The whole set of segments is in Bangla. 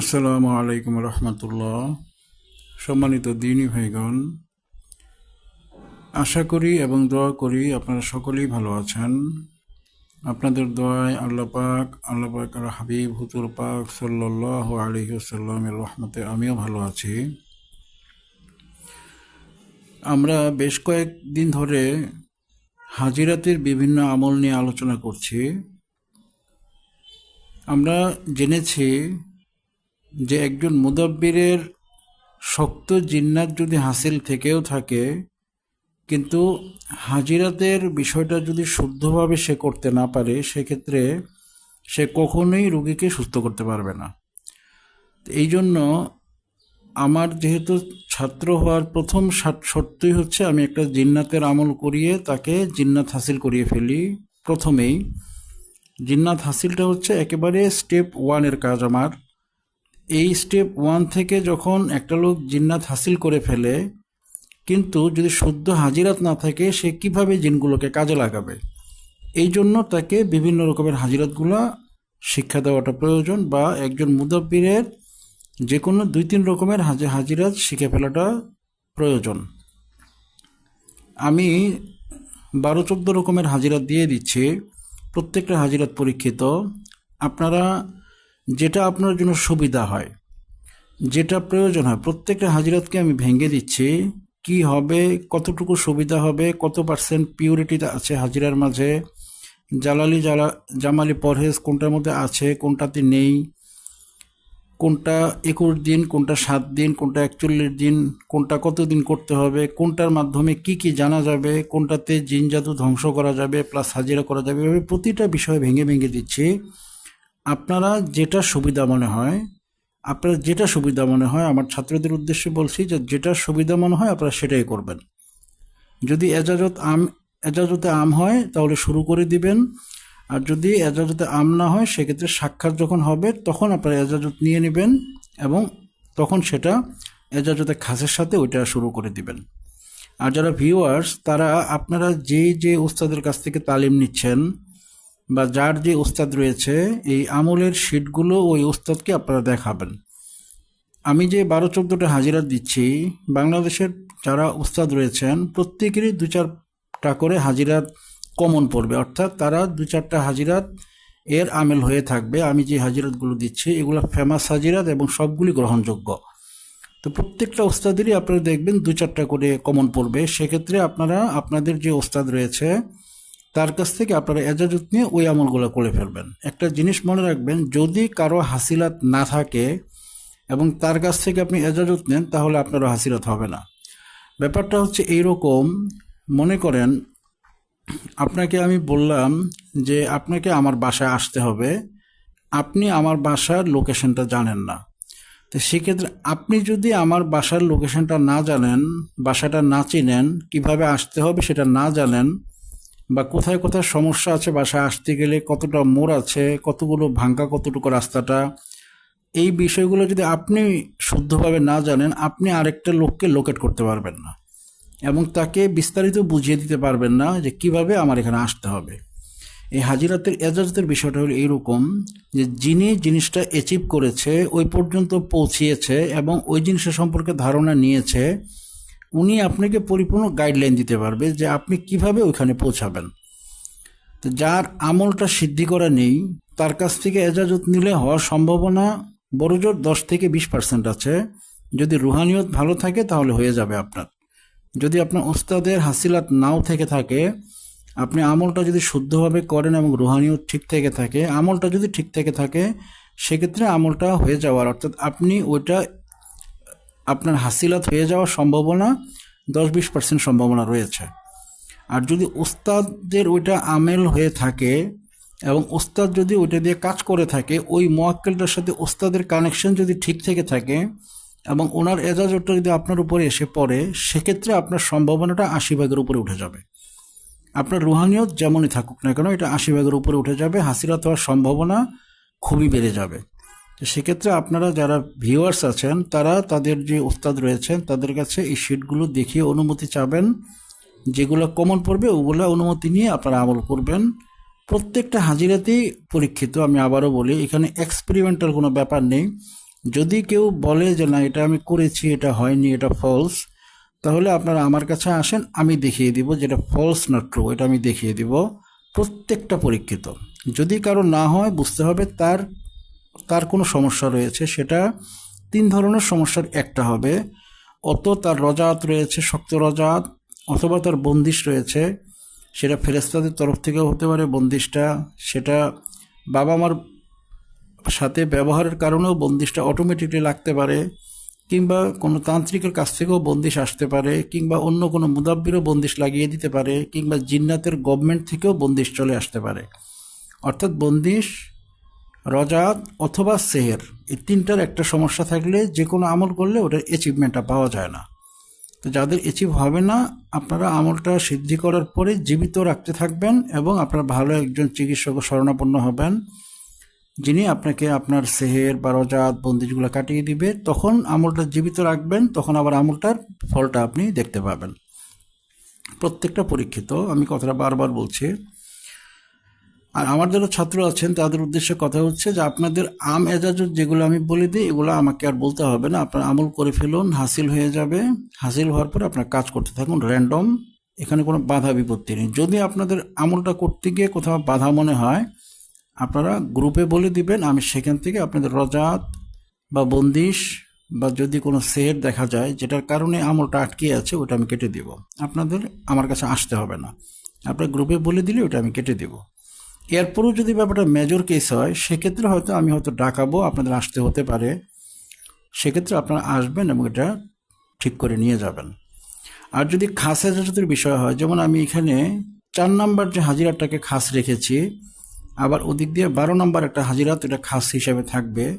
আসসালামু আলাইকুম রহমতুল্লাহ। সম্মানিত দিনী ভাইগণ, আশা করি এবং দোয়া করি আপনারা সকলেই ভালো আছেন। আপনাদের দোয়ায় আল্লাহ পাক আল্লাহ পাক আর হাবিব হুতুর পাক সাল্লাহ আলহিসাল্লামের রহমতে আমিও ভালো আছি। আমরা বেশ কয়েকদিন ধরে হাজিরাতের বিভিন্ন আমল নিয়ে আলোচনা করছি। আমরা জেনেছি যে একজন মুদাব্বিরের শক্ত জিন্নাত যদি হাসিল থেকেও থাকে, কিন্তু হাজিরাতের বিষয়টা যদি শুদ্ধভাবে সে করতে না পারে, সেক্ষেত্রে সে কখনোই রুগীকে সুস্থ করতে পারবে না। এই জন্য আমার যেহেতু ছাত্র হওয়ার প্রথম শর্তই হচ্ছে আমি একটা জিন্নাতের আমল করিয়ে তাকে জিন্নাত হাসিল করিয়ে ফেলি প্রথমেই। জিন্নাত হাসিলটা হচ্ছে একেবারে স্টেপ ওয়ানের কাজ আমার। এই স্টেপ ওয়ান থেকে যখন একটা লোক জিন্নাত হাসিল করে ফেলে, কিন্তু যদি শুদ্ধ হাজিরাত না থাকে, সে কীভাবে জিনগুলোকে কাজে লাগাবে? এই জন্য তাকে বিভিন্ন রকমের হাজিরাতগুলো শিক্ষা দেওয়াটা প্রয়োজন বা একজন মুদাব্বিরের যে কোনো দুই তিন রকমের হাজি, হাজিরাত শিখে ফেলাটা প্রয়োজন। আমি বারো চোদ্দ রকমের হাজিরাত দিয়ে দিচ্ছি। প্রত্যেকটা হাজিরাত পরীক্ষিত। আপনারা যেটা আপনার জন্য সুবিধা হয়, যেটা প্রয়োজন হয়। প্রত্যেকটা হাজিরাতকে আমি ভেঙে দিচ্ছি। কি হবে, কতটুকু সুবিধা হবে, কত পার্সেন্ট পিউরিটি আছে হাজিরার মাঝে, জালালি জালা, জামালি পরহেজ কোনটার মধ্যে আছে, কোনটাতে নেই, কোনটা একুশ দিন, কোনটা সাত দিন, কোনটা একচল্লিশ দিন, কোনটা কতদিন করতে হবে, কোনটার মাধ্যমে কি কি জানা যাবে, কোনটাতে জিন জাদু ধ্বংস করা যাবে প্লাস হাজিরা করা যাবে, এভাবে প্রতিটা বিষয় ভেঙে ভেঙে দিচ্ছি। আপনারা যেটা সুবিধা মনে হয়, আপনার যেটা সুবিধা মনে হয়, আমার ছাত্রদের উদ্দেশ্যে বলছি যে যেটা সুবিধা মনে হয় আপনারা সেটাই করবেন। যদি এজাজত আম, এজাজতে আম হয়, তাহলে শুরু করে দিবেন। আর যদি এজাজতে আম না হয়, সেক্ষেত্রে সাক্ষাৎ যখন হবে, তখন আপনারা এজাজত নিয়ে নেবেন এবং তখন সেটা এজাজতে খাসের সাথে ওইটা শুরু করে দিবেন। আর যারা ভিউয়ার্স তারা আপনারা যে যে উস্তাদের কাছ থেকে তালিম নিচ্ছেন বা যার যে উস্তাদ রয়েছে, এই আমলের শিটগুলো ওই উস্তাদকে আপনারা দেখাবেন। আমি যে বারো চোদ্দোটা হাজিরা দিচ্ছি, বাংলাদেশের যারা উস্তাদ রয়েছেন, প্রত্যেকেরই দু চারটা করে হাজিরাত কমন পড়বে। অর্থাৎ তারা দু চারটা হাজিরাত এর আমেল হয়ে থাকবে। আমি যে হাজিরাতগুলো দিচ্ছি, এগুলো ফেমাস হাজিরাত এবং সবগুলি গ্রহণযোগ্য। তো প্রত্যেকটা ওস্তাদেরই আপনারা দেখবেন দু চারটা করে কমন পড়বে। সেক্ষেত্রে আপনারা, আপনাদের যে ওস্তাদ রয়েছে তার কাছ থেকে আপনারা এজাজত নিয়ে ওই আমলগুলো করে ফেলবেন। একটা জিনিস মনে রাখবেন, যদি কারও হাসিলাত না থাকে এবং তার কাছ থেকে আপনি এজাজত নেন, তাহলে আপনারও হাসিলাত হবে না। ব্যাপারটা হচ্ছে এইরকম, মনে করেন, আপনাকে আমি বললাম যে আপনাকে আমার বাসায় আসতে হবে, আপনি আমার বাসার লোকেশনটা জানেন না। তো সেক্ষেত্রে আপনি যদি আমার বাসার লোকেশনটা না জানেন, বাসাটা না চিনেন, কীভাবে আসতে হবে সেটা না জানেন বা কোথায় কোথায় সমস্যা আছে বাসায় আসতে গেলে কতটা মোড় আছে, কতগুলো ভাঙ্গা কতটুকু রাস্তাটা, এই বিষয়গুলো যদি আপনি শুদ্ধভাবে না জানেন, আপনি আরেকটা লোককে লোকেট করতে পারবেন না এবং তাকে বিস্তারিত বুঝিয়ে দিতে পারবেন না যে কীভাবে আমার এখানে আসতে হবে। এই হাজিরাতের এজাজতের বিষয়টা হলো এইরকম যে যিনি জিনিসটা অ্যাচিভ করেছে, ওই পর্যন্ত পৌঁছিয়েছে এবং ওই জিনিসের সম্পর্কে ধারণা নিয়েছে উনি আপনাকে পরিপূর্ণ গাইডলাইন দিতে পারবে যে আপনি কীভাবে ওইখানে পৌঁছাবেন। তো যার আমলটা সিদ্ধি করা নেই, তার কাছ থেকে এজাজত নিলে হওয়ার সম্ভাবনা বড়জোর দশ থেকে বিশ পার্সেন্ট আছে। যদি রুহানিয়ত ভালো থাকে, তাহলে হয়ে যাবে আপনার। যদি আপনার ওস্তাদের হাসিলাত নাও থেকে থাকে, আপনি আমলটা যদি শুদ্ধভাবে করেন এবং রুহানিয়ত ঠিক থেকে থাকে, আমলটা যদি ঠিক থেকে থাকে, সেক্ষেত্রে আমলটা হয়ে যাওয়ার, অর্থাৎ আপনি ওইটা আপনার হাসিলাত হয়ে যাওয়ার সম্ভাবনা দশ বিশ পার্সেন্ট সম্ভাবনা রয়েছে। আর যদি ওস্তাদের ওইটা আমেল হয়ে থাকে এবং ওস্তাদ যদি ওইটা দিয়ে কাজ করে থাকে, ওই মোয়াক্কেলটার সাথে ওস্তাদের কানেকশন যদি ঠিক থেকে থাকে এবং ওনার এজাজতটা যদি আপনার উপরে এসে পড়ে, সেক্ষেত্রে আপনার সম্ভাবনাটা আশি ভাগের উপরে উঠে যাবে। আপনার রুহানিয়ত যেমনই থাকুক না কেন, এটা আশি ভাগের উপরে উঠে যাবে হাসিরাত হওয়ার সম্ভাবনা খুবই বেড়ে যাবে। তো সেক্ষেত্রে আপনারা যারা ভিউয়ার্স আছেন, তারা তাদের যে উস্তাদ রয়েছেন, তাদের কাছে এই শিটগুলো দেখিয়ে অনুমতি চাবেন। যেগুলো কমন পড়বে, ওগুলো অনুমতি নিয়ে আপনারা আমল করবেন। প্রত্যেকটা হাজিরাতেই পরীক্ষিত, আমি আবারও বলি, এখানে এক্সপেরিমেন্টাল কোনো ব্যাপার নেই। যদি কেউ বলে যে, না, এটা আমি করেছি, এটা হয়নি, এটা ফলস তাহলে আপনারা আমার কাছে আসেন, আমি দেখিয়ে দিব যেটা ফলস না ট্রু এটা আমি দেখিয়ে দিব। প্রত্যেকটা পরীক্ষিত। যদি কারও না হয়, বুঝতে হবে তার তার কোনো সমস্যা রয়েছে, সেটা তিন ধরনের সমস্যার একটা হবে। অত তার রজাত রয়েছে, শক্ত রজাত, অথবা তার বন্দিশ রয়েছে, সেটা ফেরেস্তাদের তরফ থেকেও হতে পারে বন্দিশটা, সেটা বাবা মার সাথে ব্যবহারের কারণেও বন্দিশটা অটোমেটিকলি লাগতে পারে, কিংবা কোনো তান্ত্রিকের কাছ থেকেও বন্দিশ আসতে পারে, কিংবা অন্য কোনো মুদাব্বিরও বন্দিশ লাগিয়ে দিতে পারে, কিংবা জিন্নাতের গভর্নমেন্ট থেকেও বন্দিশ চলে আসতে পারে। অর্থাৎ বন্দিশ রজাত অথবা সেহের, এই তিনটার একটা সমস্যা থাকলে যে কোনো আমল করলে ওটার অ্যাচিভমেন্টটা পাওয়া যায় না। তো যাদের অ্যাচিভ হবে না, আপনারা আমলটা সিদ্ধি করার পরে জীবিত রাখতে থাকবেন এবং আপনারা ভালো একজন চিকিৎসক শরণাপন্ন হবেন, যিনি আপনাকে আপনার সেহের বা রজাত বন্দিজগুলো কাটিয়ে দিবে। তখন আমলটা জীবিত রাখবেন, তখন আবার আমলটার ফলটা আপনি দেখতে পাবেন। প্রত্যেকটা পরীক্ষিত, আমি কথাটা বারবার বলছি আর আমার যারা ছাত্র আছেন, তাদের উদ্দেশ্যে কথা হচ্ছে যে আপনাদের আম এজাজত যেগুলো আমি বলে দিই, এগুলো আমাকে আর বলতে হবে না। আপনার আমল করে ফেলুন, হাসিল হয়ে যাবে। হাসিল হওয়ার পরে আপনার কাজ করতে থাকুন র্যান্ডম এখানে কোনো বাধা বিপত্তি নেই। যদি আপনাদের আমলটা করতে গিয়ে কোথাও বাধা মনে হয়, আপনারা গ্রুপে বলে দিবেন, আমি সেখান থেকে আপনাদের রজাত বা বন্দিশ বা যদি কোনো সের দেখা যায়, যেটার কারণে আমলটা আটকে আছে, ওটা আমি কেটে দিব। আপনাদের আমার কাছে আসতে হবে না। আপনার গ্রুপে বলে দিলে ওটা আমি কেটে দেবো। এরপরও যদি ব্যাপারটা মেজর কেস হয়, সেক্ষেত্রে হয়তো আমি হয়তো ডাকাবো, আপনাদের আসতে হতে পারে। সেক্ষেত্রে আপনারা আসবেন এবং এটা ঠিক করে নিয়ে যাবেন। আর যদি খাস হেজাজতের বিষয় হয়, যেমন আমি এখানে চার নাম্বার যে হাজিরাটাকে খাস রেখেছি, আবার ওদিক দিয়ে বারো নাম্বার একটা হাজিরাত এটা খাস হিসাবে থাকবে।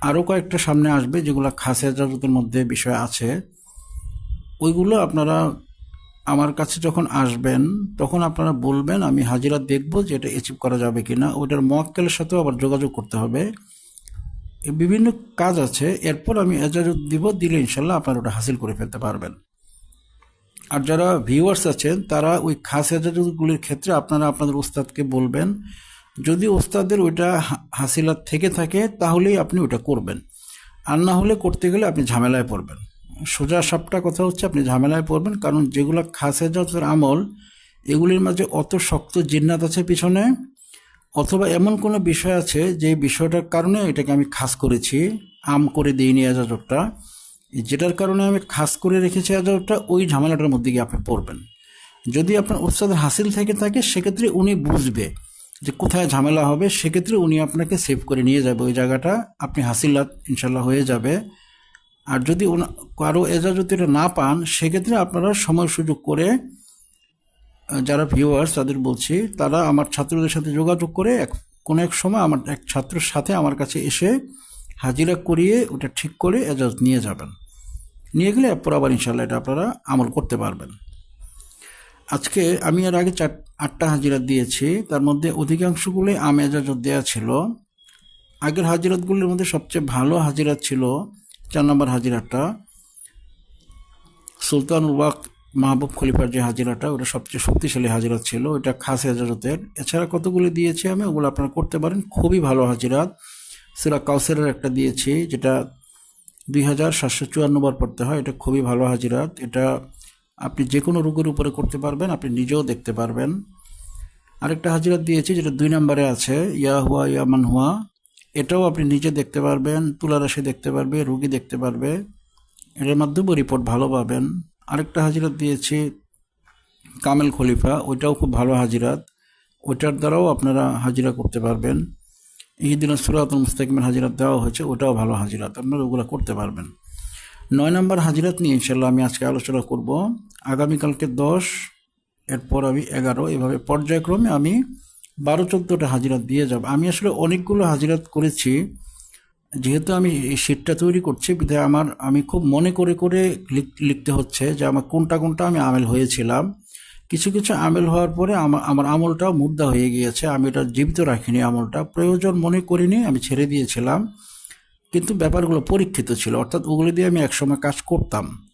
আরও কয়েকটা সামনে আসবে যেগুলো খাস হেজাজতের মধ্যে বিষয় আছে। ওইগুলো আপনারা আমার কাছে যখন আসবেন, তখন আপনারা বলবেন, আমি হাজিরা দেখব যে এটা অ্যাচিভ করা যাবে কি না ওইটার মোয়াক্কেলের সাথেও আবার যোগাযোগ করতে হবে। বিভিন্ন কাজ আছে। এরপর আমি এজাজত দিব, দিলে ইনশাল্লাহ আপনারা ওটা হাসিল করে ফেলতে পারবেন। আর যারা ভিউয়ার্স আছেন, তারা ওই খাস এজাজতগুলির ক্ষেত্রে আপনারা আপনাদের ওস্তাদকে বলবেন, যদি ওস্তাদের ওইটা হাসিলাত থেকে থাকে, তাহলেই আপনি ওটা করবেন। আর না হলে করতে গেলে আপনি ঝামেলায় পড়বেন। সোজা সাপটা কথা হচ্ছে আপনি ঝামেলায় পড়বেন, কারণ যেগুলো খাসে জাতের আমল, এগুলির মাঝে অত শক্ত জিন্নাত আছে পিছনে। অথবা এমন কোনো বিষয় আছে যে বিষয়টার কারণে এটাকে আমি খাস করেছি, আম করে দিইনি আজাজবটা যেটার কারণে আমি খাস করে রেখেছি আজাজবটা ওই ঝামেলাটার মধ্যে গিয়ে আপনি পড়বেন। যদি আপনার ওস্তাদের হাসিল থেকে থাকে, সেক্ষেত্রে উনি বুঝবে যে কোথায় ঝামেলা হবে, সেক্ষেত্রে উনি আপনাকে সেভ করে নিয়ে যাবে ওই জায়গাটা। আপনি হাসিলাত ইনশাল্লাহ হয়ে যাবে। আর যদি কারও এজাজত এটা না পান, সেক্ষেত্রে আপনারা সময় সুযোগ করে যারা ভিউয়ার্স তাদের বলছি, তারা আমার ছাত্রদের সাথে যোগাযোগ করে এক, কোনো এক সময় আমার এক ছাত্রের সাথে আমার কাছে এসে হাজিরা করিয়ে ওটা ঠিক করে এজাজত নিয়ে যাবেন। নিয়ে গেলে এরপর আবার ইনশাল্লাহ এটা আপনারা আমল করতে পারবেন। আজকে আমি এর আগে চার, আটটা হাজিরা দিয়েছি, তার মধ্যে অধিকাংশগুলোই আম এজাজত দেওয়া ছিল। আগের হাজিরাতগুলির মধ্যে সবচেয়ে ভালো হাজিরাত ছিল চার নম্বর হাজিরাটা। সুলতানুল ওয়াক মাহবুব খলিফার যে হাজিরাটা, ওটা সবচেয়ে শক্তিশালী হাজিরাত ছিল। ওটা খাস হেজারতের এছাড়া কতগুলি দিয়েছি আমি? ওগুলো আপনারা করতে পারেন। খুবই ভালো হাজিরাত। সুরা কাউসারের একটা দিয়েছি, যেটা দুই হাজার সাতশো চুয়ান্ন বার পড়তে হয়। এটা খুবই ভালো হাজিরাত। এটা আপনি যে কোনো রোগের উপরে করতে পারবেন, আপনি নিজেও দেখতে পারবেন। আরেকটা হাজিরাত দিয়েছি, যেটা দুই নম্বরে আছে, ইয়া হুয়া ইয়া মান হুয়া। এটাও আপনি নিজে দেখতে পারবেন, তুলারাশি দেখতে পারবে, রুগী দেখতে পারবে। এটার মাধ্যমেও রিপোর্ট ভালো পাবেন। আরেকটা হাজিরাত দিয়েছি, কামেল খলিফা, ওইটাও খুব ভালো হাজিরাত। ওইটার দ্বারাও আপনারা হাজিরা করতে পারবেন। এই দিন সুরাতুল মুস্তাকিমের হাজিরাত দেওয়া হয়েছে, ওটাও ভালো হাজিরাত, আপনারা ওগুলো করতে পারবেন। নয় নম্বর হাজিরাত নিয়ে ইনশাল্লাহ আমি আজকে আলোচনা করব। আগামীকালকে দশ, এরপর আমি এগারো, এভাবে পর্যায়ক্রমে আমি বারো চোদ্দোটা হাজিরাত দিয়ে যাব। আমি আসলে অনেকগুলো হাজিরাত করেছি, যেহেতু আমি এই শীটটা তৈরি করছি, বিধায় আমার, আমি খুব মনে করে করে লিখ- লিখতে হচ্ছে যে আমার কোনটা কোনটা আমি আমেল হয়েছিলাম। কিছু কিছু আমেল হওয়ার পরে আমার আমার আমলটাও মুদ্রা হয়ে গিয়েছে, আমি এটা জীবিত রাখিনি আমলটা। প্রয়োজন মনে করিনি, আমি ছেড়ে দিয়েছিলাম, কিন্তু ব্যাপারগুলো পরীক্ষিত ছিল, অর্থাৎ ওগুলো দিয়ে আমি একসময় কাজ করতাম।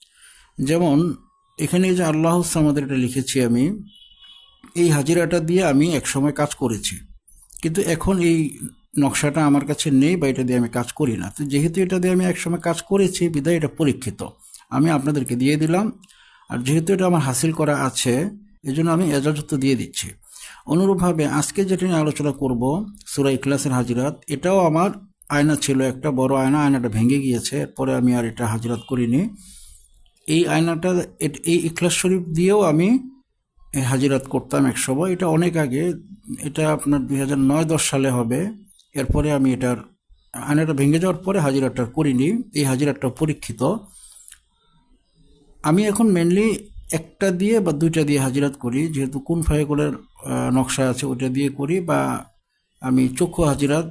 যেমন, এখানে যে আল্লাহ আমাদের এটা লিখেছি আমি এই হাজিরাটা দিয়ে আমি একসময় কাজ করেছি। কিন্তু এখন এই নকশাটা আমার কাছে নেই বা এটা দিয়ে আমি কাজ করি না। তো যেহেতু এটা দিয়ে আমি একসময় কাজ করেছি, বিদায় এটা পরীক্ষিত। আমি আপনাদেরকে দিয়ে দিলাম। আর যেহেতু এটা আমার হাসিল করা আছে, এজন্য আমি এজাজত দিয়ে দিচ্ছি। অনুরূপভাবে আজকে যেটা নিয়ে আলোচনা করব সুরাই ক্লাসের হাজিরাত, এটাও আমার আয়না ছিল একটা বড় আয়না, আয়নাটা ভেঙে গিয়েছে, এরপরে আমি আর এটা হাজিরাত করিনি। এই আয়নাটা, এই ইখলাস শরীফ দিয়েও আমি হাজিরাত করতাম এক সময়। এটা অনেক আগে। এটা আপনার দুই হাজার নয় দশ সালে হবে। এরপরে আমি এটার আয়নাটা ভেঙে যাওয়ার পরে হাজিরাটা করিনি। এই হাজিরাটা পরীক্ষিত। আমি এখন মেনলি একটা দিয়ে বা দুইটা দিয়ে হাজিরাত করি। যেহেতু কোন ফাইগুলোর নকশা আছে ওটা দিয়ে করি বা আমি চক্ষু হাজিরাত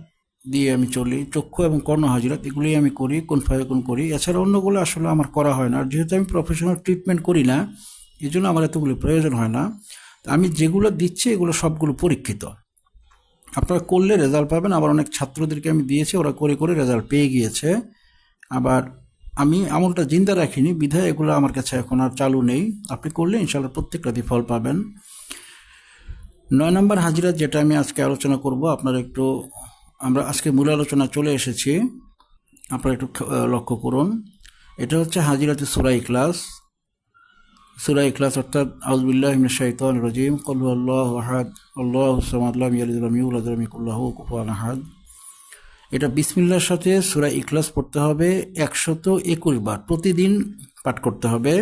দিয়ে আমি চলি। চক্ষু এবং কর্ণ হাজিরাত, এগুলোই আমি করি, কোন ফাইগুন করি। এছাড়া অন্যগুলো আসলে আমার করা হয় না। আর যেহেতু আমি প্রফেশনাল ট্রিটমেন্ট করি না এই জন্য আমার এতগুলো প্রয়োজন হয় না। আমি যেগুলো দিচ্ছি, এগুলো সবগুলো পরীক্ষিত। আপনারা করলে রেজাল্ট পাবেন। আবার অনেক ছাত্রদেরকে আমি দিয়েছি, ওরা করে করে রেজাল্ট পেয়ে গিয়েছে। আবার আমি আমলটা জিন্দা রাখিনি। বিধায় এগুলো আমার কাছে এখন আর চালু নেই। আপনি করলে ইনশাল্লাহ প্রত্যেকটাতে ফল পাবেন। নয় নম্বর হাজিরা যেটা আমি আজকে আলোচনা করব, আপনারা একটু, আমরা আজকে মূল আলোচনা চলে এসেছি। আপনারা একটু লক্ষ্য করুন। এটা হচ্ছে হাজিরাতে সুরাই ক্লাস সুরাই ক্লাস অর্থাৎ আউজবিল্লাহ শাইতানির রাজিম। কল আল্লাহু আহাদ। আল্লাহু সামাদ লাম ইয়ালিদ ওয়া লাম ইউলাদ ওয়া লাম ইয়াকুল লাহু কুফুয়ান আহাদ। এটা বিসমিল্লার সাথে সুরা ইখলাস পড়তে হবে একশত একুশ বার। প্রতিদিন পাঠ করতে হবে।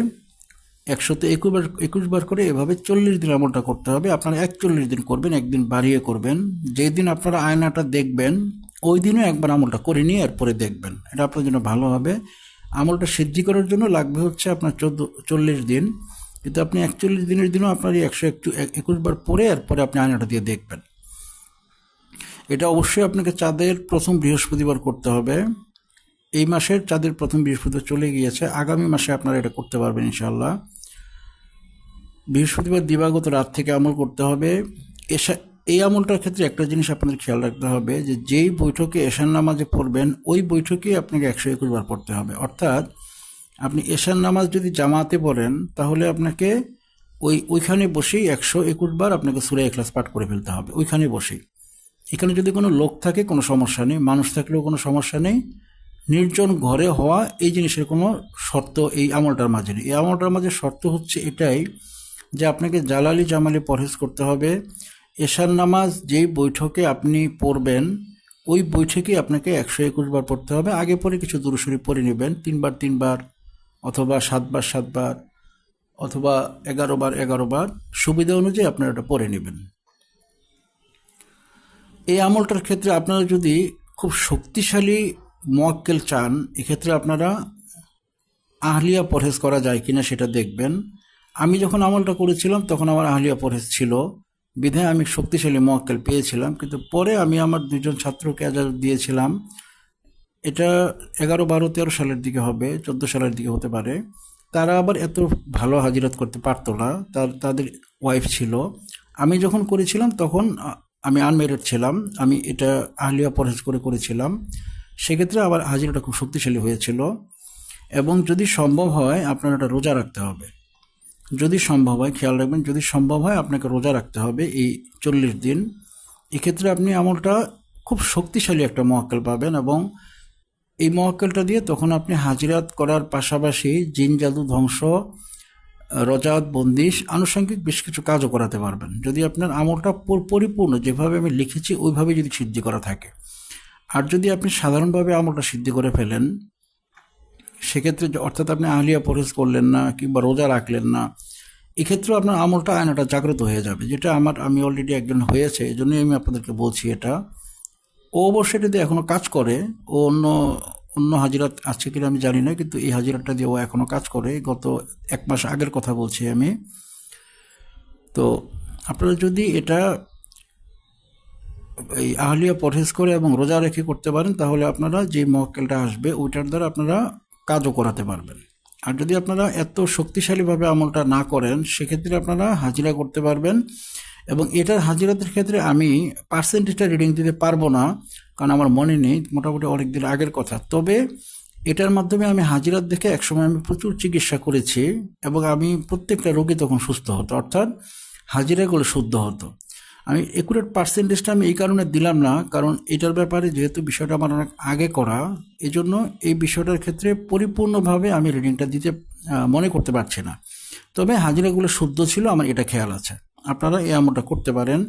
একশত একুশ বার একুশ বার করে এভাবে চল্লিশ দিন আমলটা করতে হবে। আপনারা একচল্লিশ দিন করবেন, একদিন বাড়িয়ে করবেন। যেই দিন আপনারা আয়নাটা দেখবেন, ওই দিনও একবার আমলটা করে নিয়ে এরপরে দেখবেন। এটা আপনার জন্য ভালো হবে। আমলটা সিদ্ধি করার জন্য লাগবে হচ্ছে আপনার চোদ্দ, চল্লিশ দিন। কিন্তু আপনি একচল্লিশ দিনের দিনও আপনার এই একশো একটু একুশ বার পরে আর পরে আপনি আয়নাটা দিয়ে দেখবেন। এটা অবশ্যই আপনাকে চাঁদের প্রথম বৃহস্পতিবার করতে হবে। এই মাসের চাঁদের প্রথম বৃহস্পতিবার চলে গিয়েছে। আগামী মাসে আপনারা এটা করতে পারবেন ইনশাল্লাহ বৃহস্পতিবার দিবাগত রাত থেকে আমল করতে হবে। এসা এই আমলটার ক্ষেত্রে একটা জিনিস আপনাদের খেয়াল রাখতে হবে যে যেই বৈঠকে এশান নামাজে পড়বেন, ওই বৈঠকে আপনাকে একশো একুশ বার পড়তে হবে। অর্থাৎ আপনি এশান নামাজ যদি জামাতে পড়েন, তাহলে আপনাকে ওই, ওইখানে বসেই একশো একুশ বার আপনাকে সুরে এখলাস পাঠ করে ফেলতে হবে, ওইখানে বসেই। এখানে যদি কোনো লোক থাকে, কোনো সমস্যা নেই। মানুষ থাকলেও কোনো সমস্যা নেই। নির্জন ঘরে হওয়া এই জিনিসের কোনো শর্ত এই আমলটার মাঝে নেই। এই আমলটার মাঝে শর্ত হচ্ছে এটাই যে আপনাকে জালালি জামালি পরহেজ করতে হবে। এশার নামাজ যেই বৈঠকে আপনি পড়বেন, ওই বৈঠকে আপনাকে একশো একুশ বার পড়তে হবে। আগে পরে কিছু দূরসরি পড়ে নেবেন, তিনবার তিনবার, অথবা সাতবার সাতবার, অথবা এগারো বার এগারো বার। সুবিধা অনুযায়ী আপনারা এটা পড়ে নেবেন। এই আমলটার ক্ষেত্রে আপনারা যদি খুব শক্তিশালী মোয়াক্কেল চান, এক্ষেত্রে আপনারা আহলিয়া পরহেজ করা যায় কিনা সেটা দেখবেন। আমি যখন আমলটা করেছিলাম, তখন আমার আহলিয়া পরহেজ ছিল। বিধায় আমি শক্তিশালী মোয়াক্কেল পেয়েছিলাম, কিন্তু পরে আমি আমার দুজন ছাত্রকে এজাজত দিয়েছিলাম। এটা এগারো বারো তেরো সালের দিকে হবে, চোদ্দ সালের দিকে হতে পারে। তারা আবার এত ভালো হাজিরাত করতে পারতো না, তার, তাদের ওয়াইফ ছিল। আমি যখন করেছিলাম তখন আমি আনমেরিড ছিলাম, আমি এটা আহলিয়া পরহেজ করে করেছিলাম। সেক্ষেত্রে আবার হাজিরাটা খুব শক্তিশালী হয়েছিল। এবং যদি সম্ভব হয়, আপনার এটা রোজা রাখতে হবে। যদি সম্ভব হয়, খেয়াল রাখবেন, যদি সম্ভব হয় আপনাকে রোজা রাখতে হবে এই চল্লিশ দিন। এক্ষেত্রে আপনি আমলটা খুব শক্তিশালী একটা মহাক্কেল পাবেন এবং এই মহাক্কেলটা দিয়ে তখন আপনি হাজিরাত করার পাশাপাশি জিন, জাদু, ধ্বংস, রজাত, বন্দিশ, আনুষঙ্গিক বেশ কিছু কাজও করাতে পারবেন। যদি আপনার আমলটা পরিপূর্ণ, যেভাবে আমি লিখেছি, ওইভাবে যদি সিদ্ধি করা থাকে। আর যদি আপনি সাধারণভাবে আমলটা সিদ্ধি করে ফেলেন সেক্ষেত্রে অর্থাৎ আপনি আহলিয়া পরহেজ করলেন না কিংবা রোজা রাখলেন না, এক্ষেত্রেও আপনার আমলটা, আয়নাটা জাগ্রত হয়ে যাবে। যেটা আমার, আমি অলরেডি একজন হয়েছে এই জন্যই আমি আপনাদেরকে বলছি এটা। ও অবশ্যই দিয়ে এখনও কাজ করে, ও অন্য অন্য হাজিরাত আছে কিনা আমি জানি না, কিন্তু এই হাজিরাটা দিয়ে ও এখনও কাজ করে, গত এক মাস আগের কথা বলছি আমি। তো আপনারা যদি এটা এই আহলিয়া পরহেজ করে এবং রোজা রেখে করতে পারেন, তাহলে আপনারা যে মক্কেলটা আসবে, ওইটার দ্বারা আপনারা কাজও করাতে পারবেন। আর যদি আপনারা এত শক্তিশালীভাবে আমলটা না করেন, সেক্ষেত্রে আপনারা হাজিরা করতে পারবেন। এবং এটার হাজিরাতের ক্ষেত্রে আমি পার্সেন্টেজটা রিডিং দিতে পারব না, কারণ আমার মনে নেই, মোটামুটি অনেক দিন আগের কথা। তবে এটার মাধ্যমে আমি হাজিরাত দেখে একসময় আমি প্রচুর চিকিৎসা করেছি এবং আমি প্রত্যেকটা রোগী তখন সুস্থ হতো। অর্থাৎ হাজিরাগুলো শুদ্ধ হতো। আমি একুরেট পার্সেন্টেজটা আমি এই কারণে দিলাম না, কারণ এটার ব্যাপারে যেহেতু বিষয়টা আমার অনেক আগে করা এই জন্য এই বিষয়টার ক্ষেত্রে পরিপূর্ণভাবে আমি রিডিংটা দিতে মনে করতে পারছি না। তবে হাজিরাগুলো শুদ্ধ ছিল, আমার এটা খেয়াল আছে। আপনারা এই আমলটা করতে পারেন।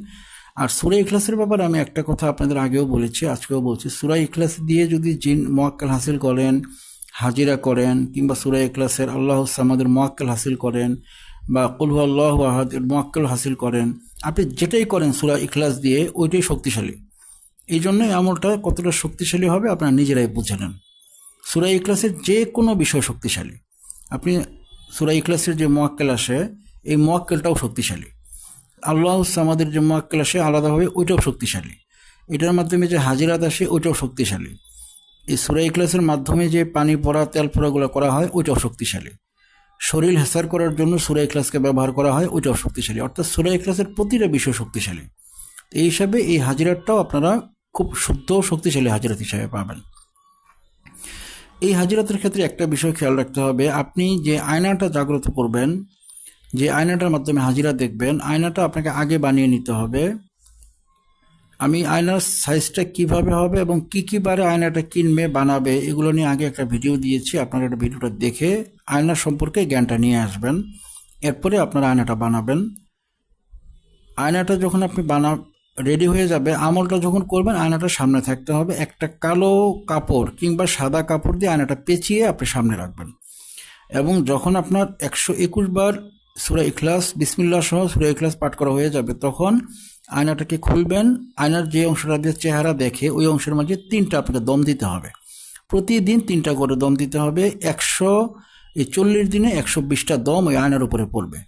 আর সুরা ইখলাসের ব্যাপারে আমি একটা কথা আপনাদের আগেও বলেছি, আজকেও বলছি। সুরা ইখলাস দিয়ে যদি জিন মোয়াক্কেল হাসিল করেন, হাজিরা করেন, কিংবা সুরা ইখলাসের আল্লাহ সামাদের মোয়াক্কেল হাসিল করেন বা কুলহু আল্লাহ মোয়াক্কেল হাসিল করেন। আপনি যেটাই করেন, সুরা ইখলাস দিয়ে, ওইটাই শক্তিশালী। এই জন্য এই আমলটা কতটা শক্তিশালী হবে, আপনারা নিজেরাই বুঝে নেন। সুরা ইখলাসের যে কোনো বিষয় শক্তিশালী। আপনি সুরা ইখলাসের যে মোয়াক্কেল আসে, এই মোয়াক্কেলটাও শক্তিশালী। আল্লাহ সামাদের যে মোয়াক্কেল আসে, আলাদাভাবে ওইটাও শক্তিশালী। এটার মাধ্যমে যে হাজিরাত আসে, ওইটাও শক্তিশালী। এই সুরা ইখলাসের মাধ্যমে যে পানি পড়া, তেল পড়াগুলো করা হয়, ওইটাও শক্তিশালী। শরীর হেসার করার জন্য সুরা ইখলাসকে ব্যবহার করা হয়, ওইটাও শক্তিশালী। অর্থাৎ সুরা ইখলাসের প্রতিটা বিষয় শক্তিশালী। এই হিসাবে এই হাজিরাটাও আপনারা খুব শুদ্ধ শক্তিশালী হাজিরাত হিসাবে পাবেন। এই হাজিরাতের ক্ষেত্রে একটা বিষয় খেয়াল রাখতে হবে। আপনি যে আয়নাটা জাগ্রত করবেন, যে আয়নাটার মাধ্যমে হাজিরা দেখবেন, আয়নাটা আপনাকে আগে বানিয়ে নিতে হবে। আমি আয়নার সাইজটা কীভাবে হবে এবং কি কি বারে আয়নাটা কিনবে, বানাবে, এগুলো নিয়ে আগে একটা ভিডিও দিয়েছি। আপনারা একটা ভিডিওটা দেখে আয়না সম্পর্কে জ্ঞানটা নিয়ে আসবেন। এরপরে আপনারা আয়নাটা বানাবেন। আয়নাটা যখন আপনি বানা রেডি হয়ে যাবে, আমলটা যখন করবেন, আয়নাটা সামনে থাকতে হবে। একটা কালো কাপড় কিংবা সাদা কাপড় দিয়ে আয়নাটা পেঁচিয়ে আপনি সামনে রাখবেন। এবং যখন আপনার একশো একুশ বার সুরা ইখলাস বিসমিল্লা সহ সুরা ইখলাস পাঠ করা হয়ে যাবে, তখন আয়নাটাকে খুলবেন, আয়নার যে অংশটা দিয়ে চেহারা দেখে ওই অংশের মাঝে তিনটা আপনাকে দম দিতে হবে। প্রতিদিন তিনটা করে দম দিতে হবে, একশো, এই চল্লিশ দিনে একশো বিশটা দম ওই আয়নার উপরে পড়বে।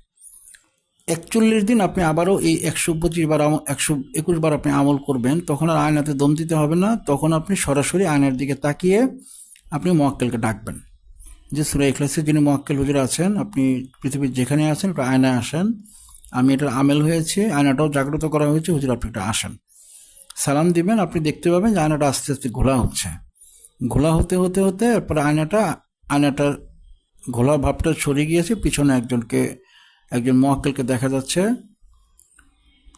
একচল্লিশ দিন আপনি আবারও এই একশো পঁচিশ বার একশো একুশ বার আপনি আমল করবেন, তখন আর আয়নাতে দম দিতে হবে না, তখন আপনি সরাসরি আয়নার দিকে তাকিয়ে আপনি মোয়াক্কেলকে ডাকবেন। যে সুরা ইখলাসে যিনি মোয়াক্কেল হুজুর আছেন, আপনি পৃথিবীর যেখানে আছেন আয়নায় আসেন আমি এটার আমেল হয়েছে, আয়নাটাও জাগ্রত করা হয়েছে, হুজুর আপনি একটু আসেন। সালাম দিবেন, আপনি দেখতে পাবেন যে আয়নাটা আস্তে আস্তে ঘোলা হচ্ছে। ঘোলা হতে হতে হতে এরপরে আয়নাটা, আয়নাটার ঘোলা ভাবটা সরে গিয়েছে, পিছনে একজনকে, একজন মোয়াক্কেলকে দেখা যাচ্ছে।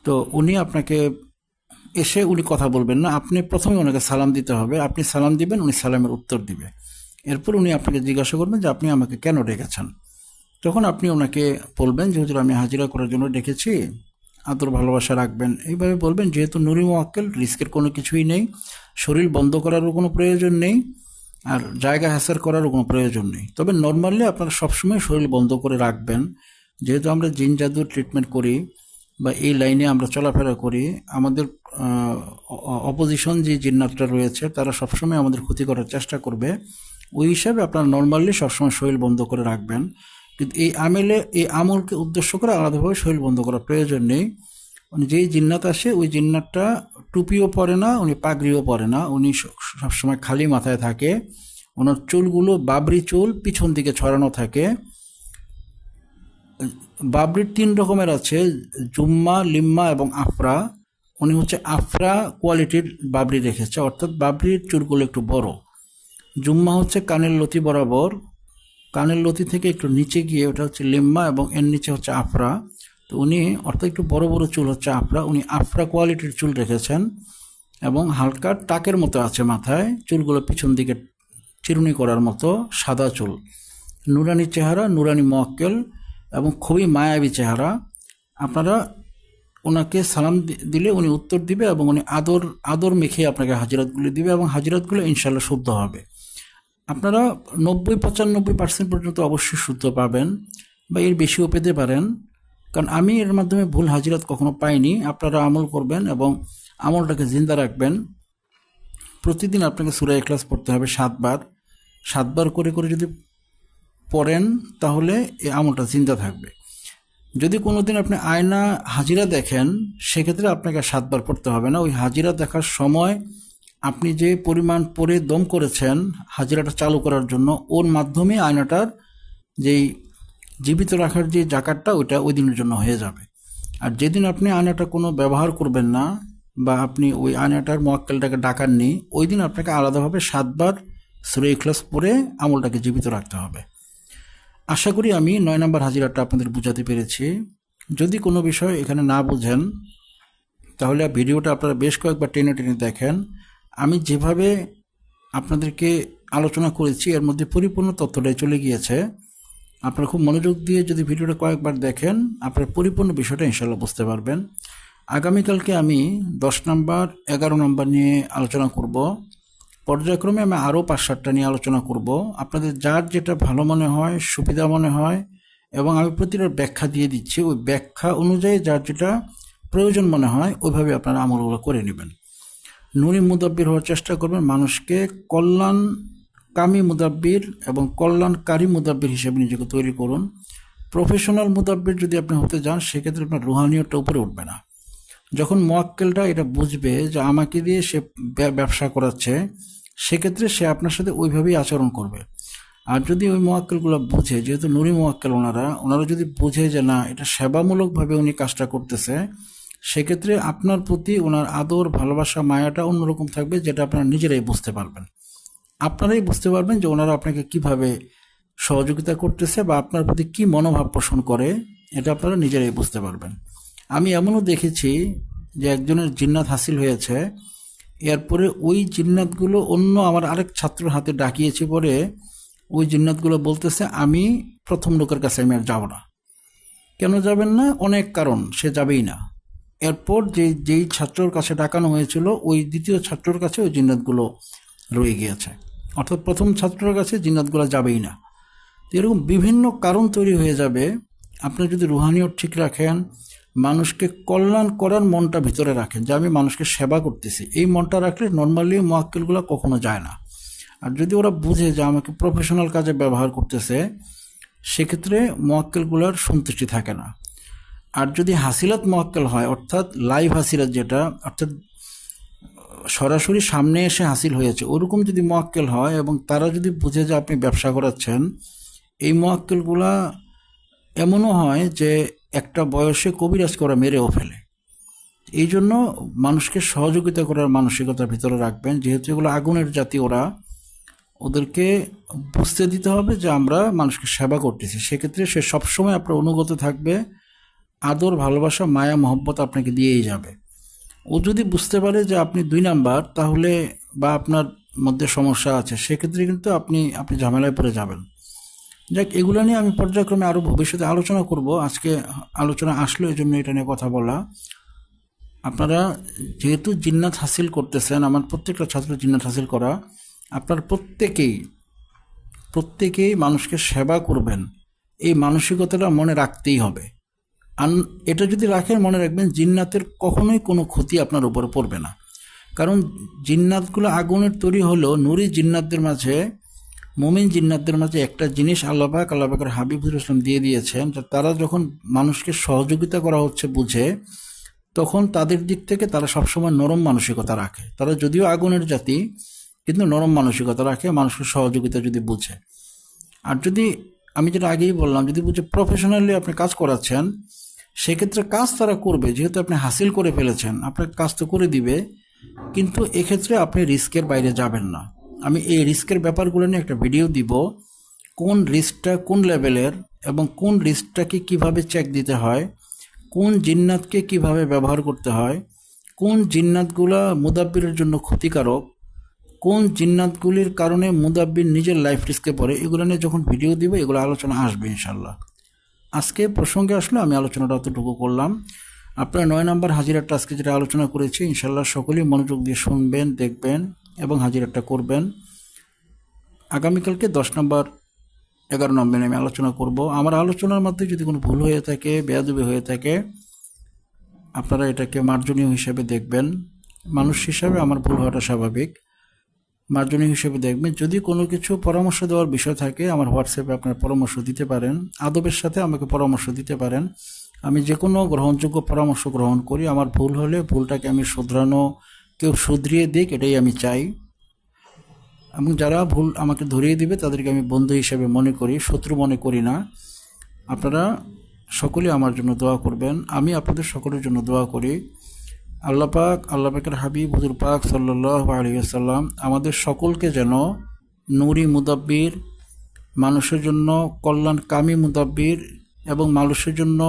তো উনি আপনাকে এসে উনি কথা বলবেন না, আপনি প্রথমে ওনাকে সালাম দিতে হবে। আপনি সালাম দিবেন, উনি সালামের উত্তর দিবে। এরপর উনি আপনাকে জিজ্ঞাসা করবেন যে আপনি আমাকে কেন ডেকেছেন? তখন আপনি ওনাকে বলবেন যে হুজুর আমি হাজিরা করার জন্য ডেকেছি, আদর, ভালোবাসা রাখবেন, এইভাবে বলবেন, যেহেতু নুরি মোয়াক্কেল, রিস্কের কোনো কিছুই নেই, শরীর বন্ধ করারও কোনো প্রয়োজন নেই, আর জায়গা হ্যাসার করারও কোনো প্রয়োজন নেই। তবে নর্মালি আপনারা সবসময় শরীর বন্ধ করে রাখবেন। যেহেতু আমরা জিন জাদুর ট্রিটমেন্ট করি বা এই লাইনে আমরা চলাফেরা করি, আমাদের অপোজিশন যে জিন্নাতটা রয়েছে, তারা সবসময় আমাদের ক্ষতি করার চেষ্টা করবে। ওই হিসাবে আপনারা নর্মালি সবসময় শরীর বন্ধ করে রাখবেন। কিন্তু এই আমেলে, এই আমলকে উদ্দেশ্য করে আলাদাভাবে শরীর বন্ধ করার প্রয়োজন নেই। উনি যেই জিন্নাত আসে, ওই জিন্নাতটা টুপিও পরে না, উনি পাগড়িও পরে না, উনি সবসময় খালি মাথায় থাকে। ওনার চুলগুলো বাবরি চুল, পিছন দিকে ছড়ানো থাকে। বাবরির তিন রকমের আছে, জুম্মা, লিম্মা এবং আফরা। উনি হচ্ছে আফরা কোয়ালিটির বাবরি রেখেছে, অর্থাৎ বাবরির চুলগুলো একটু বড়। জুম্মা হচ্ছে কানের লতি বরাবর। কানের লতি থেকে একটু নিচে গিয়ে, ওটা হচ্ছে লিম্মা এবং এর নিচে হচ্ছে আফরা। তো উনি অর্থাৎ একটু বড় বড় চুল হচ্ছে আফরা। উনি আফরা কোয়ালিটির চুল রেখেছেন এবং হালকা টাকের মতো আছে মাথায়। চুলগুলো পিছন দিকে চিরুনি করার মতো সাদা চুল। নুরানি চেহারা, নুরানি মোয়াক্কেল এবং খুবই মায়াবী চেহারা। আপনারা ওনাকে সালাম দিলে উনি উত্তর দিবে এবং উনি আদর আদর মেখে আপনাকে হাজিরাতগুলি দিবে এবং হাজিরাতগুলো ইনশাল্লাহ শুদ্ধ হবে। আপনারা নব্বই, পঁচানব্বই পার্সেন্ট পর্যন্ত অবশ্যই শুদ্ধ পাবেন বা এর বেশিও পেতে পারেন। কারণ আমি এর মাধ্যমে ভুল হাজিরাত কখনো পাইনি। আপনারা আমল করবেন এবং আমলটাকে জিন্দা রাখবেন। প্রতিদিন আপনাকে সুরাই ক্লাস পড়তে হবে সাতবার। সাতবার করে করে যদি পড়েন, তাহলে এই আমলটা জিন্দা থাকবে। যদি কোনো দিন আপনি আয়না হাজিরা দেখেন, সেক্ষেত্রে আপনাকে সাতবার পড়তে হবে না। ওই হাজিরা দেখার সময় আপনি যে পরিমাণ পরে দম করেছেন হাজিরাটা চালু করার জন্য, ওর মাধ্যমে আয়নাটার যেই জীবিত রাখার যে জাকাতটা, ওইটা ওই দিনের জন্য হয়ে যাবে। আর যেদিন আপনি আয়নাটা কোনো ব্যবহার করবেন না বা আপনি ওই আয়নাটার মোয়াক্কেলটাকে ডাকাননি, ওই দিন আপনাকে আলাদাভাবে সাতবার সুরে ইখলাস পরে আমলটাকে জীবিত রাখতে হবে। আশা করি আমি নয় নম্বর হাজিরাটা আপনাদের বোঝাতে পেরেছি। যদি কোনো বিষয় এখানে না বুঝেন, তাহলে ভিডিওটা আপনারা বেশ কয়েকবার টেনে টেনে দেখেন। আমি যেভাবে আপনাদেরকে আলোচনা করেছি, এর মধ্যে পরিপূর্ণ তথ্যটাই চলে গিয়েছে। আপনারা খুব মনোযোগ দিয়ে যদি ভিডিওটা কয়েকবার দেখেন, আপনারা পরিপূর্ণ বিষয়টা ইনশাল্লাহ বুঝতে পারবেন। আগামীকালকে আমি দশ নাম্বার, এগারো নাম্বার নিয়ে আলোচনা করব। পর্যায়ক্রমে আমি আরও পাঁচ সাতটা নিয়ে আলোচনা করব। আপনাদের যার যেটা ভালো মনে হয়, সুবিধা মনে হয়, এবং আমি প্রতিটার ব্যাখ্যা দিয়ে দিচ্ছি। ওই ব্যাখ্যা অনুযায়ী যার যেটা প্রয়োজন মনে হয়, ওইভাবে আপনারা আমলগুলো করে নেবেন। নুরি মুদাব্বির হওয়ার চেষ্টা করবেন মানুষকে কল্যাণকামী মুদাব্বির এবং কল্যাণকারী মুদাব্বির হিসেবে নিজেকে তৈরি করুন। প্রফেশনাল মুদাব্বির যদি আপনি হতে যান, সেক্ষেত্রে আপনার রুহানিয়তটা উপরে উঠবে না। যখন মোয়াক্কেলটা এটা বুঝবে যে আমাকে দিয়ে সে ব্যবসা করাচ্ছে, সেক্ষেত্রে সে আপনার সাথে ওইভাবেই আচরণ করবে। আর যদি ওই মোয়াক্কেলগুলো বুঝে, যেহেতু নুরি মোয়াক্কেল ওনারা ওনারা যদি বুঝে যে না, এটা সেবামূলকভাবে উনি কাজটা করতেছে সেক্ষেত্রে আপনার প্রতি ওনার আদর, ভালোবাসা, মায়াটা অন্যরকম থাকবে যেটা আপনারা নিজেরাই বুঝতে পারবেন। আপনারাই বুঝতে পারবেন যে ওনারা আপনাকে কীভাবে সহযোগিতা করতেছে বা আপনার প্রতি কি মনোভাব পোষণ করে, এটা আপনারা নিজেরাই বুঝতে পারবেন। আমি এমনও দেখেছি যে একজনের জিন্নাত হাসিল হয়েছে, এরপরে ওই জিন্নাতগুলো অন্য আমার আরেক ছাত্রের হাতে ডাকিয়েছি পরে ওই জিন্নাতগুলো বলতেছে, আমি প্রথম লোকের কাছে আমি আর যাব না। কেন যাবেন না? অনেক কারণ, সে যাবেই না। এরপর যে যেই ছাত্রর কাছে ডাকানো হয়েছিল, ওই দ্বিতীয় ছাত্রর কাছে ওই জিন্নাতগুলো রয়ে গিয়েছে। অর্থাৎ প্রথম ছাত্রর কাছে জিন্নাতগুলো যাবেই না। এরকম বিভিন্ন কারণ তৈরি হয়ে যাবে। আপনি যদি রুহানিও ঠিক রাখেন, মানুষকে কল্যাণ করার মনটা ভিতরে রাখেন যে আমি মানুষকে সেবা করতেছি। এই মনটা রাখলে নর্মালি মোয়াক্কেলগুলো কখনো যায় না। আর যদি ওরা বুঝে যে আমাকে প্রফেশনাল কাজে ব্যবহার করতেছে, সেক্ষেত্রে মোয়াক্কেলগুলোর সন্তুষ্টি থাকে না। আর যদি হাসিলাত মোয়াক্কেল হয়, অর্থাৎ লাইভ হাসিলাত যেটা, অর্থাৎ সরাসরি সামনে এসে হাসিল হয়েছে, ওরকম যদি মোয়াক্কেল হয় এবং তারা যদি বুঝে যে আপনি ব্যবসা করাচ্ছেন, এই মোয়াক্কেলগুলা এমনও হয় যে একটা বয়সে কবিরাজ করা মেরেও ফেলে। এই জন্য মানুষকে সহযোগিতা করার মানসিকতার ভিতরে রাখবেন, যেহেতু এগুলো আগুনের জাতি ওরা। ওদেরকে বুঝতে দিতে হবে যে আমরা মানুষকে সেবা করতেছি। সেক্ষেত্রে সে সবসময় আপনার অনুগত থাকবে আদর, ভালোবাসা, মায়া, মহব্বত আপনাকে দিয়েই যাবে। ও যদি বুঝতে পারে যে আপনি দুই নাম্বার, তাহলে বা আপনার মধ্যে সমস্যা আছে, সেক্ষেত্রে কিন্তু আপনি আপনি ঝামেলায় পড়ে যাবেন। যাক, এগুলো নিয়ে আমি পর্যায়ক্রমে আরও ভবিষ্যতে আলোচনা করব। আজকে আলোচনা আসলো এই জন্য এটা নিয়ে কথা বলা। আপনারা যেহেতু জিন্নাত হাসিল করতেছেন, আমার প্রত্যেকটা ছাত্র জিন্নাত হাসিল করা, আপনার প্রত্যেকেই প্রত্যেকেই মানুষকে সেবা করবেন। এই মানসিকতাটা মনে রাখতেই হবে। আন, এটা যদি রাখেন, মনে রাখবেন জিন্নাতের কখনোই কোনো ক্ষতি আপনার উপরে পড়বে না। কারণ জিন্নাতগুলো আগুনের তৈরি হলেও নুরি জিন্নাতদের মাঝে, মোমিন জিন্নাতদের মাঝে একটা জিনিস আল্লাপাক আল্লাপাকের হাবিবুর ইসলাম দিয়ে দিয়েছেন যে তারা যখন মানুষকে সহযোগিতা করা হচ্ছে বুঝে, তখন তাদের দিক থেকে তারা সবসময় নরম মানসিকতা রাখে। তারা যদিও আগুনের জাতি, কিন্তু নরম মানসিকতা রাখে, মানুষকে সহযোগিতা যদি বুঝে। আর যদি, আমি যেটা আগেই বললাম, যদি বুঝে প্রফেশনালি আপনি কাজ করাচ্ছেন সেক্ষেত্রে কাজ তারা করবে, যেহেতু আপনি হাসিল করে ফেলেছেন আপনার কাজ তো করে দিবে, কিন্তু এক্ষেত্রে আপনি রিস্কের বাইরে যাবেন না। আমি এই রিস্কের ব্যাপারগুলো নিয়ে একটা ভিডিও দিব, কোন রিস্কটা কোন লেভেলের এবং কোন রিস্কটাকে কীভাবে চেক দিতে হয়, কোন জিন্নাতকে কীভাবে ব্যবহার করতে হয়, কোন জিন্নাতগুলা মুদাব্বিরের জন্য ক্ষতিকারক, কোন জিন্নাতগুলির কারণে মুদাব্বির নিজের লাইফ রিস্কে পড়ে, এগুলো নিয়ে যখন ভিডিও দিব, এগুলো আলোচনা আসবে ইনশাল্লাহ আজকে প্রসঙ্গে আসলে আমি আলোচনাটা অতটুকু করলাম। আপনার নয় নম্বর হাজিরাটা আজকে যেটা আলোচনা করেছি ইনশাল্লাহ সকলেই মনোযোগ দিয়ে শুনবেন, দেখবেন এবং হাজিরাটা করবেন। আগামীকালকে দশ নম্বর এগারো নম্বর আমি আলোচনা করব। আমার আলোচনার মধ্যে যদি কোনো ভুল হয়ে থাকে, বেয়াদবি হয়ে থাকে, আপনারা এটাকে মার্জনীয় হিসাবে দেখবেন। মানুষ হিসাবে আমার ভুল হওয়াটা স্বাভাবিক। মার্জনীয় হিসেবে দেখবেন, যদি কোনো কিছু পরামর্শ দেওয়ার বিষয় থাকে, আমার হোয়াটসঅ্যাপে আপনার পরামর্শ দিতে পারেন, আদবের সাথে আমাকে পরামর্শ দিতে পারেন। আমি যে কোনো গ্রহণযোগ্য পরামর্শ গ্রহণ করি, আমার ভুল হলে ভুলটাকে আমি শুধরানো, কেউ শুধরিয়ে দিক, এটাই আমি চাই। এবং যারা ভুল আমাকে ধরিয়ে দিবে, তাদেরকে আমি বন্ধু হিসেবে মনে করি, শত্রু মনে করি না। আপনারা সকলে আমার জন্য দোয়া করবেন, আমি আপনাদের সকলের জন্য দোয়া করি। আল্লাহ পাক, আল্লাহ পাকের হাবিব, হুজুর পাক সাল্লাহ আলিয়াল্লাম আমাদের সকলকে যেন নুরি মুদাব্বির, মানুষের জন্য কল্যাণ কামি মুদাব্বির এবং মানুষের জন্য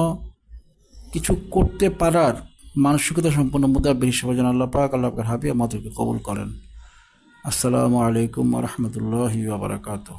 কিছু করতে পারার মানসিকতা সম্পন্ন মুদাব্বির হিসেবে যেন আল্লাহ পাক, আল্লাহ পাকের হাবি আমাদেরকে কবুল করেন। আসসালামু আলাইকুম রহমতুল্লাহি বাবরাকাতুহ